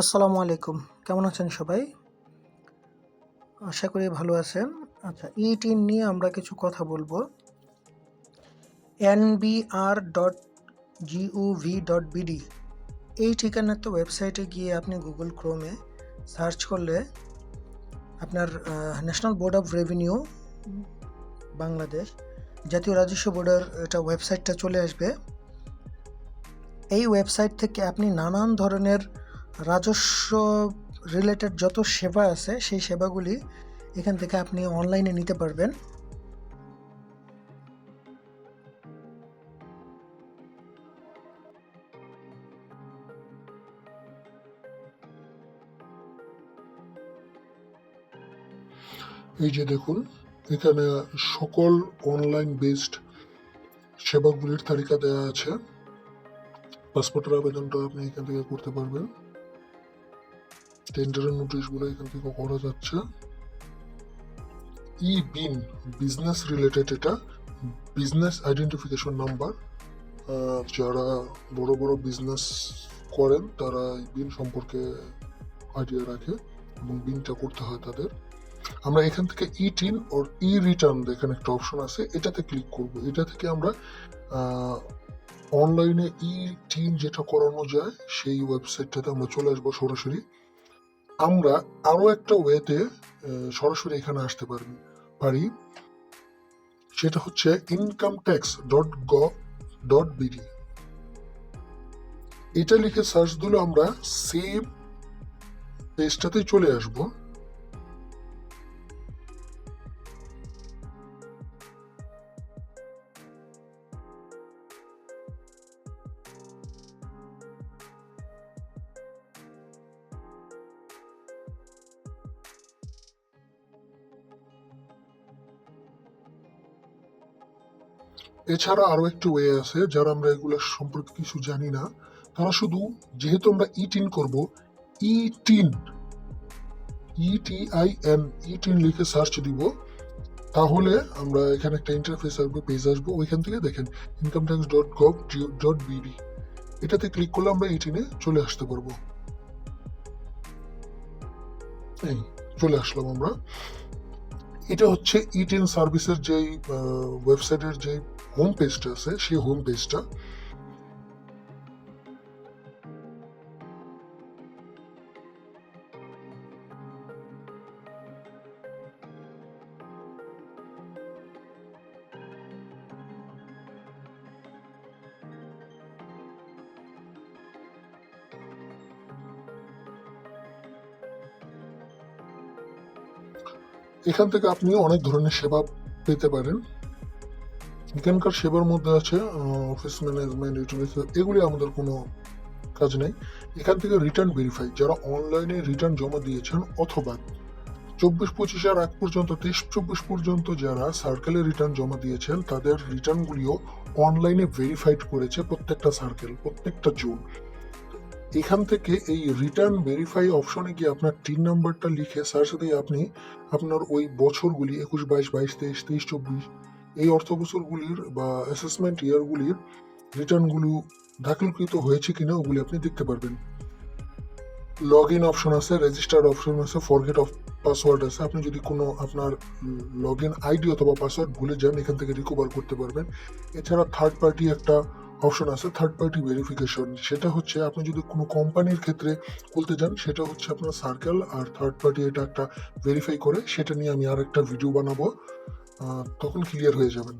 আসসালামু আলাইকুম। কেমন আছেন সবাই? আশা করি ভালো আছেন। আচ্ছা ই টিন নিয়ে আমরা কিছু কথা বলব। NBR dot G O V dot BD এই ঠিকানার তো ওয়েবসাইটে গিয়ে আপনি গুগল ক্রোমে সার্চ করলে আপনার national board of revenue Bangladesh জাতীয় রাজস্ব বোর্ডের এটা ওয়েবসাইটটা চলে আসবে। এই ওয়েবসাইট থেকে আপনি নানান ধরনের রাজস্ব রিলেটেড যত সেবা আছে, সেই সেবাগুলি এখান থেকে আপনি অনলাইনে নিতে পারবেন। এই যে দেখুন, এখানে সকল অনলাইন বেসড সেবাগুলির তালিকা দেওয়া আছে। পাসপোর্টের আবেদনটা আপনি এখান থেকে করতে পারবেন। টেন্ডারের নোটিশগুলো এখান থেকে করা যাচ্ছে। ই বিন বিজনেস রিলেটেড এটা বিজনেস আইডেন্টিফিকেশন নাম্বার যারা বড় বড় বিজনেস করেন, তারা এই বিন সম্পর্কে আইডিয়া রাখে এবং বিনটা করতে হয় তাদের। আমরা এখান থেকে ই টিন ওর ই রিটার্ন এখানে একটা অপশন আছে, এটাতে ক্লিক করব। এটা থেকে আমরা অনলাইনে ই টিন যেটা করানো যায়, সেই ওয়েবসাইটটাতে আমরা চলে আসব সরাসরি। আমরা আরও একটা ওয়েতে সরাসরি এখানে আসতে পারি পারি। সেটা হচ্ছে income tax dot gov dot BD এটা লিখে সার্চ দিলে আমরা সেম পেজটাতেই চলে আসব। এছাড়া আরও একটি ওয়ে আছে, যারা আমরা এগুলো সম্পর্কে কিছু জানি না, তারা শুধু যেহেতু আমরা ই টিন করব e TIN e T I N e TIN লিখে সার্চ দিব, তাহলে আমরা এখানে একটা ইন্টারফেস আসবে পেজ আসব, ওইখান থেকে দেখেন income tax dot gov dot BD এটাতে ক্লিক করলে আমরা এই টিনে চলে আসতে পারব। এই, চলে আসলাম আমরা। এটা হচ্ছে ইট ইন সার্ভিসের যেই ওয়েবসাইটের যে হোম পেজটা আছে সেই হোম পেজটা এখান থেকে আপনি অনেক ধরনের সেবা পেতে পারেন। এখানকার সেবার মধ্যে আছে অফিস ম্যানেজমেন্ট ইউটিলিটি এগুলি আমাদের কোনো কাজ নেই। এখান থেকে রিটার্ন ভেরিফাই যারা অনলাইনে রিটার্ন জমা দিয়েছেন অথবা চব্বিশ পঁচিশের আগ পর্যন্ত, তেইশ চব্বিশ পর্যন্ত যারা সার্কেলে রিটার্ন জমা দিয়েছেন, তাদের রিটার্নগুলিও অনলাইনে ভেরিফাইড করেছে প্রত্যেকটা সার্কেল প্রত্যেকটা জোন। এখান থেকে এই রিটার্ন ভেরিফাই অপশনে গিয়ে আপনার টিন নাম্বারটা লিখে সার্চ আপনি আপনার ওই বছরগুলি, একুশ, বাইশ বাইশ, তেইশ তেইশ, চব্বিশ, এই অর্থ বছরগুলির বা অ্যাসেসমেন্ট ইয়ারগুলির রিটার্নগুলো দাখিলকৃত হয়েছে কিনা ওগুলি আপনি দেখতে পারবেন। লগ ইন অপশন আছে রেজিস্টার্ড অপশন আছে ফরগেট অফ পাসওয়ার্ড আছে। আপনি যদি কোনো আপনার লগ ইন আইডি অথবা পাসওয়ার্ড ভুলে যান, এখান থেকে রিকভার করতে পারবেন। এছাড়া থার্ড পার্টি একটা অপশন আছে থার্ড পার্টি ভেরিফিকেশন সেটা হচ্ছে আপনি যদি কোনো কোম্পানির ক্ষেত্রে খুলতে যান, সেটা হচ্ছে আপনার সার্কেল আর থার্ড পার্টি এটা একটা ভেরিফাই করে, সেটা নিয়ে আমি আর একটা ভিডিও বানাবো তখন ক্লিয়ার হয়ে যাবেন।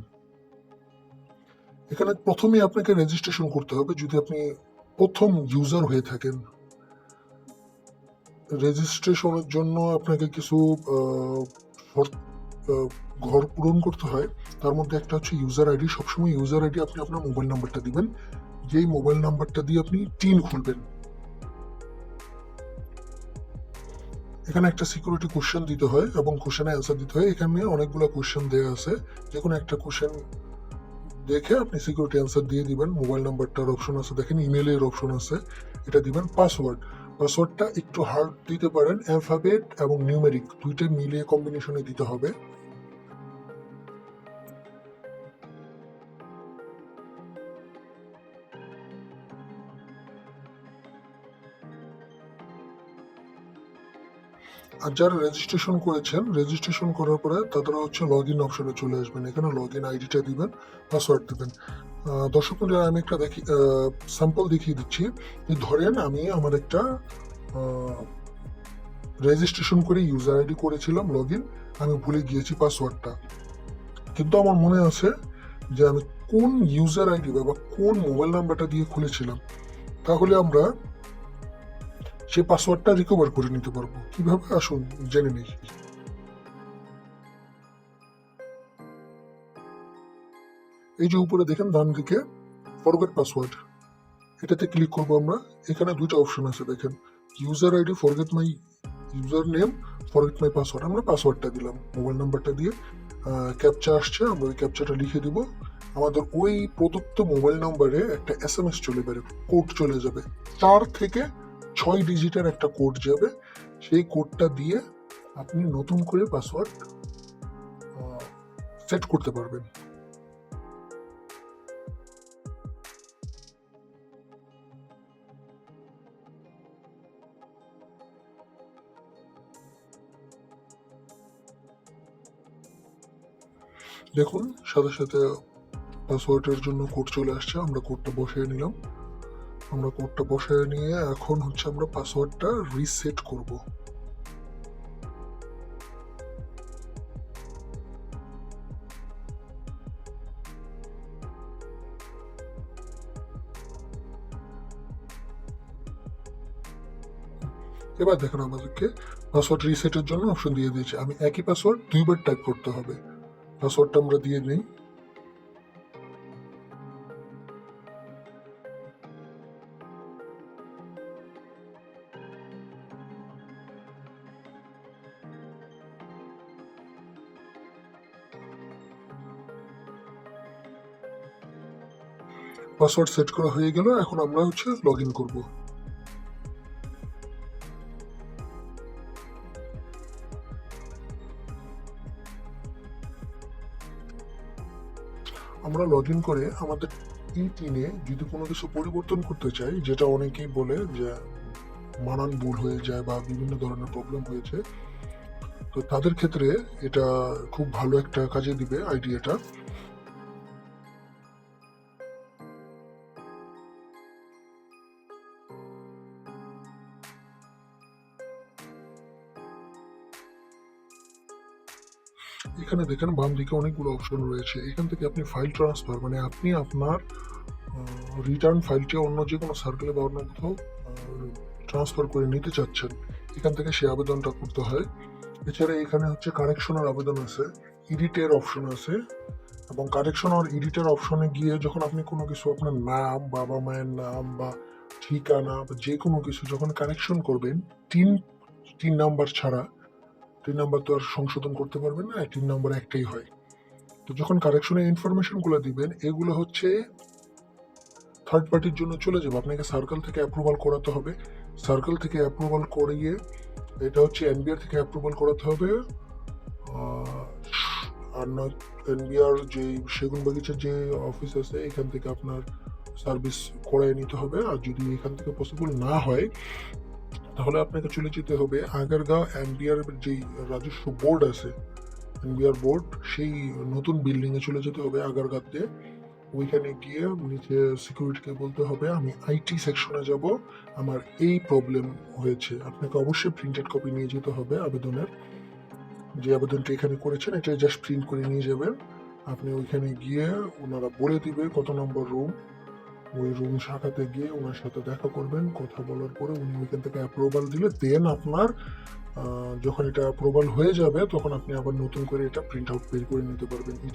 এখানে প্রথমে আপনাকে রেজিস্ট্রেশন করতে হবে, যদি আপনি প্রথম ইউজার হয়ে থাকেন। রেজিস্ট্রেশনের জন্য আপনাকে কিছু ঘর পূরণ করতে হয়, তার মধ্যে একটা হচ্ছে ইউজার আইডি সবসময় ইউজার আইডি আপনি আপনার মোবাইল নাম্বারটা দিবেন। যেই মোবাইল নাম্বারটা দিয়ে আপনি টিন খুলবেন। এখানে একটা সিকিউরিটি কোশ্চেন দিতে হয় এবং কোশ্চেনে অ্যান্সার দিতে হয়। এখানে অনেকগুলো কোশ্চেন দেওয়া আছে। যে কোনো একটা কোশ্চেন দেখে আপনি সিকিউরিটি অ্যান্সার দিয়ে দিবেন। মোবাইল নাম্বারটার অপশন আছে। দেখেন ইমেলের অপশন আছে। এটা দিবেন পাসওয়ার্ড পাসওয়ার্ডটা একটু হার্ড দিতে পারেন অ্যালফাবেট এবং নিউমেরিক দুইটা মিলিয়ে কম্বিনেশনে দিতে হবে। আর যারা রেজিস্ট্রেশন করেছেন রেজিস্ট্রেশন করার পরে তারা হচ্ছে লগ ইন অপশনে চলে আসবেন। এখানে লগ ইন আইডিটা দিবেন পাসওয়ার্ড দিবেন। দর্শক আমি একটা দেখি স্যাম্পল দেখিয়ে দিচ্ছি। যে ধরেন আমি আমার একটা রেজিস্ট্রেশন করে ইউজার আইডি করেছিলাম লগ ইন আমি ভুলে গিয়েছি পাসওয়ার্ডটা কিন্তু আমার মনে আছে যে আমি কোন ইউজার আইডি বা কোন মোবাইল নাম্বারটা দিয়ে খুলেছিলাম, তাহলে আমরা সেই পাসওয়ার্ডটা রিকভার করে নিতে পারব। কীভাবে? আসুন, জেনে নিই। এই যে উপরে দেখেন, ডান দিকে ফরগেট পাসওয়ার্ড এটাতে ক্লিক করব আমরা। এখানে দুটো অপশন আছে, দেখেন। User ID forget my user name forget my password আমরা পাসওয়ার্ডটা দিলাম মোবাইল নাম্বারটা দিয়ে। ক্যাপচা আসছে, আমরা ওই ক্যাপচাটা লিখে দিব। আমাদের ওই প্রদত্ত মোবাইল নাম্বারে একটা এস এম এস চলে যাবে কোড চলে যাবে। চার থেকে ছয় ডিজিটের একটা কোড যাবে, সেই কোডটা দিয়ে আপনি নতুন করে পাসওয়ার্ড সেট করতে পারবেন। দেখুন, সাথে সাথে পাসওয়ার্ডের জন্য কোড চলে আসছে, আমরা কোডটা বসিয়ে নিলাম। আমরা কোডটা বসিয়ে নিয়ে এখন হচ্ছে আমরা পাসওয়ার্ডটা রিসেট করব। এবার দেখুন আমাদেরকে পাসওয়ার্ড রিসেটের জন্য অপশন দিয়ে দিয়েছে। আমি একই পাসওয়ার্ড দুইবার টাইপ করতে হবে। পাসওয়ার্ডটা আমরা দিয়ে নিই পাসওয়ার্ড সেট করা হয়ে গেল, এখন আমরা হচ্ছে লগ ইন করব। আমরা লগ ইন করে আমাদের ই টিনে যদি কোনো কিছু পরিবর্তন করতে চাই, যেটা অনেকেই বলে যে মানান ভুল হয়ে যায় বা বিভিন্ন ধরনের প্রবলেম হয়েছে, তো তাদের ক্ষেত্রে এটা খুব ভালো একটা কাজে দিবে আইডিয়াটা। এখানে দেখেন বাম দিকে অনেকগুলো অপশন রয়েছে। এখান থেকে আপনি ফাইল ট্রান্সফার মানে আপনি আপনার রিটার্ন ফাইলটি অন্য যে কোনো সার্কেলে বা অন্য কোথাও ট্রান্সফার করে নিতে চাচ্ছেন, এখান থেকে সেই আবেদনটা করতে হয়। এছাড়া এখানে হচ্ছে কারেকশনের আবেদন আছে এডিটের অপশন আছে, এবং কারেকশন আর এডিটের অপশনে গিয়ে যখন আপনি কোনো কিছু আপনার নাম, বাবা মায়ের নাম বা ঠিকানা বা যে কোনো কিছু যখন কারেকশন করবেন, তিন তিন নাম্বার ছাড়া তিন নাম্বার তো আর সংশোধন করতে পারবেন না তিন নাম্বার একটাই হয়। তো যখন কারেকশনের ইনফরমেশনগুলো দিবেন, এগুলো হচ্ছে থার্ড পার্টির জন্য চলে যাবে। আপনাকে সার্কেল থেকে অ্যাপ্রুভাল করাতে হবে। সার্কেল থেকে অ্যাপ্রুভাল করিয়ে এটা হচ্ছে এনবিআর থেকে অ্যাপ্রুভাল করাতে হবে। আর নয় এনবিআর যে সেগুন বাগিচার যে অফিস আছে, এখান থেকে আপনার সার্ভিস করায় নিতে হবে। আর যদি এখান থেকে পসিবল না হয় তাহলে আপনাকে চলে যেতে হবে আগারগাঁও এনবিআর যেই রাজস্ব বোর্ড আছে এনবিআর বোর্ড, সেই নতুন বিল্ডিংয়ে চলে যেতে হবে আগারগাঁতে ওইখানে গিয়ে নিচে সিকিউরিটিকে বলতে হবে, আমি আইটি সেকশনে যাব। আমার এই প্রবলেম হয়েছে। আপনাকে অবশ্যই প্রিন্টেড কপি নিয়ে যেতে হবে আবেদনের। যে আবেদনটি এখানে করেছেন এটা জাস্ট প্রিন্ট করে নিয়ে যাবেন। আপনি ওইখানে গিয়ে ওনারা বলে দিবে কত নম্বর রুম ওই রুম শাখাতে গিয়ে ওনার সাথে দেখা করবেন, কথা বলার পরে উনি ওইখান থেকে অ্যাপ্রুভাল দিলে দেন আপনার যখন এটা অ্যাপ্রুভাল হয়ে যাবে, তখন আপনি আবার নতুন করে এটা প্রিন্ট আউট বের করে নিতে পারবেন এই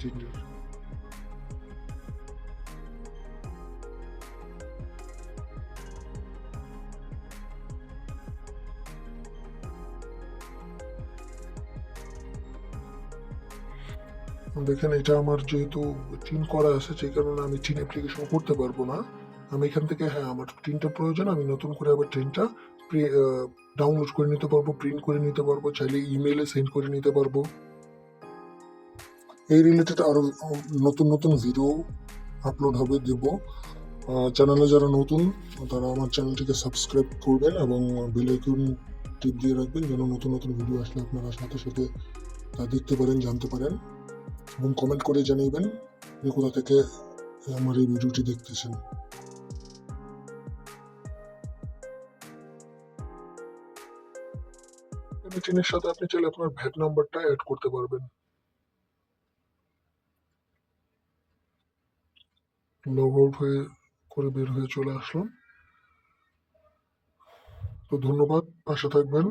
দেখেন, এটা আমার যেহেতু টিন করা আছে, সেই কারণে আমি টিন অ্যাপ্লিকেশন করতে পারব না। আমি এখান থেকে হ্যাঁ আমার টিনটা প্রয়োজন, আমি নতুন করে আবার টিনটা ডাউনলোড করে নিতে পারব প্রিন্ট করে নিতে পারব, চাইলে ইমেইলে সেন্ড করে নিতে পারব। এই রিলেটেড আরও নতুন নতুন ভিডিও আপলোড হবে, দেব। চ্যানেলে যারা নতুন, তারা আমার চ্যানেলটিকে সাবস্ক্রাইব করবেন এবং বেল টিপ দিয়ে রাখবেন, যেন নতুন নতুন ভিডিও আসলে আপনারা সাথে সাথে তা দেখতে পারেন, জানতে পারেন। এবং কমেন্ট করে জানিয়েবেন যে কোথা থেকে আমার এই ভিডিওটি দেখতেছেন। এমএটিনের সাথে আপনি চাইলে আপনার ভ্যাট নাম্বারটা অ্যাড করতে পারবেন। লগ আউট হয়ে, করে বের হয়ে চলে আসলাম। তো ধন্যবাদ, পাশে থাকবেন।